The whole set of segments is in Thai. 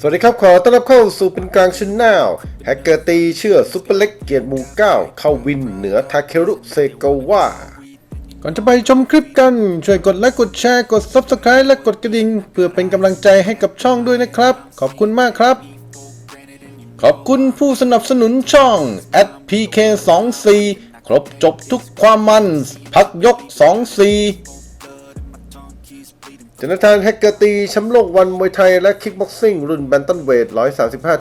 สวัสดีครับ ขอต้อนรับเข้าสู่เป็นกลางชแนลแฮกเกอร์ตีเชื่อซุปเปอร์เล็กเกียรติหมู่เก้าเข้าวินเหนือทาเครุเซโกวาก่อนจะไปชมคลิปกัน ช่วยกดไลค์กดแชร์กด Subscribe และกดกระดิ่ง เพื่อเป็นกำลังใจให้กับช่องด้วยนะครับ ขอบคุณมากครับ ขอบคุณผู้สนับสนุนช่อง @pk24 ครบจบทุกความมัน พักยก 24 จนทานแฮกเกอร์ตีแชมป์โลกวันมวยไทยและคิกบ็อกซิ่งรุ่นแบนตันเวท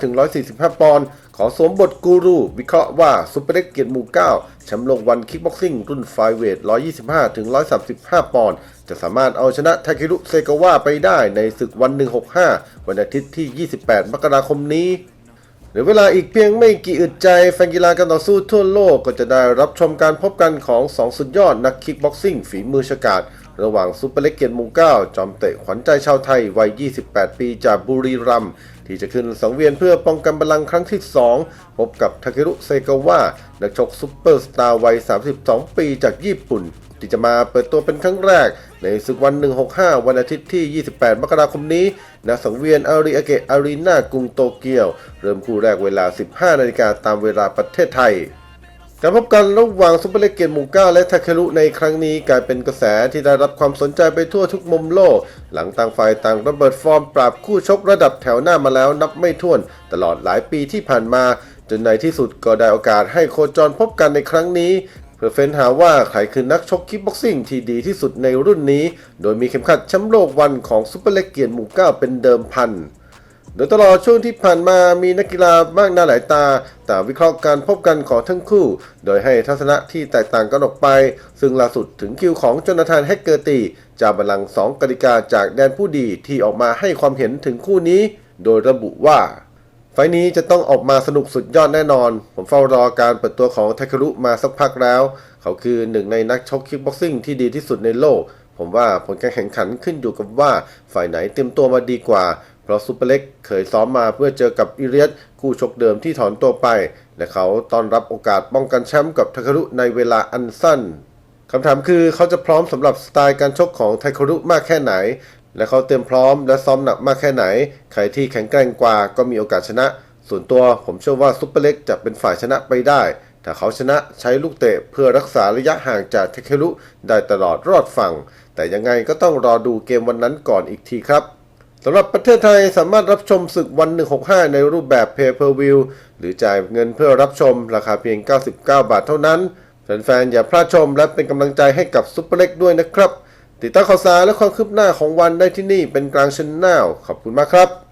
135-145 ปอนด์ ขอสวมบทกูรู วิเคราะห์ว่าซุปเปอร์เล็กเกียรติหมู่9แชมป์โลกวันคิกบ็อกซิ่งรุ่นไฟเวท 125-135 ปอนด์ จะสามารถเอาชนะทาคิรุเซกาวะไปได้ในศึกวัน 165 วันอาทิตย์ที่ 28 มกราคมนี้เหลือเวลาอีกเพียงไม่กี่อึดใจ แฟนกีฬาการต่อสู้ทั่วโลกก็จะได้รับชมการพบกันของ 2 สุดยอดนักคิกบ็อกซิ่งฝีมือฉกาจ ระหว่างซุปเปอร์เล็กเกียรติมูเก้าจอมเตะขวัญใจชาวไทยวัย 28 ปีจากบุรีรัมย์ที่จะขึ้นสังเวียนเพื่อป้องกันบัลลังก์ครั้งที่ 2 พบกับทาเครุเซกาวะนักชกซุปเปอร์สตาร์วัย 32 ปีจากญี่ปุ่น ที่จะมาเปิดตัวเป็นครั้งแรก ในศึกวัน 165 วันอาทิตย์ที่ 28 มกราคมนี้ณสังเวียนอาริอาเกะอารีนากรุงโตเกียว เริ่มคู่แรกเวลา 15 นาฬิกาตามเวลาประเทศไทย การพบกันระหว่างซุปเปอร์เลกเกตมูก้าและทาเครุในครั้งนี้กลายเป็นกระแสที่ได้รับความสนใจไปทั่วทุกมุมโลก หลังต่างฝ่ายต่างระเบิดฟอร์มปราบคู่ชกระดับแถวหน้ามาแล้วนับไม่ถ้วน ตลอดหลายปีที่ผ่านมา จนในที่สุดก็ได้โอกาสให้โคจรพบกันในครั้งนี้ เพื่อเฟ้นหาว่าใครคือนักชกคิกบ็อกซิ่งที่ดีที่สุดในรุ่นนี้ โดยมีเข็มขัดแชมป์โลกวันของซุปเปอร์เลกเกียรติหมู่เก้าเป็นเดิมพัน โดยตลอดช่วงที่ผ่านมามีนักกีฬามากหน้าหลายตา แต่วิเคราะห์การพบกันของทั้งคู่ โดยให้ทัศนะที่แตกต่างกันออกไป ซึ่งล่าสุดถึงคิวของจนาธานแฮกเกอร์ตีจากบัลลังสองกติกาจากแดนผู้ดีที่ออกมาให้ความเห็นถึงคู่นี้ โดยระบุว่าไฟนี้จะต้องออกมาสนุกสุดยอดแน่นอน ผมเฝ้ารอการเปิดตัวของทาเครุมาสักพักแล้ว เขาคือหนึ่งในนักชกคิกบ็อกซิ่งที่ดีที่สุดในโลก ผมว่าผลการแข่งขันขึ้นอยู่กับว่าฝ่ายไหนเตรียมตัวมาดีกว่า เพราะซูเปอร์เล็กเคยซ้อมมาเพื่อเจอกับอิเลียสคู่ชกเดิมที่ถอนตัวไป และเขาต้อนรับโอกาสป้องกันแชมป์กับทาเครุในเวลาอันสั้นคำถามคือเขาจะพร้อมสำหรับสไตล์การชกของไทคารุมากแค่ไหน และเขาเตรียมพร้อมและซ้อมหนักมากแค่ไหน ใครที่แข็งแกร่งกว่าก็มีโอกาสชนะ ส่วนตัวผมเชื่อว่าซุปเปอร์เล็กจะเป็นฝ่ายชนะไปได้ถ้าเขาชนะใช้ลูกเตะเพื่อรักษาระยะห่างจากเทคเครุได้ตลอดรอดฝั่ง แต่ยังไงก็ต้องรอดูเกมวันนั้นก่อนอีกทีครับ สำหรับประเทศไทยสามารถรับชมศึกวัน 165 ในรูปแบบ Pay Per View หรือจ่ายเงินเพื่อรับชมราคาเพียง 99 บาทเท่านั้น แฟนๆ อย่าพลาดชมและเป็นกำลังใจให้กับซุปเปอร์เล็กด้วยนะครับ ติดตามข่าวสารและความคืบหน้าของวันได้ที่นี่เป็นกลางชนแนลขอบคุณมากครับ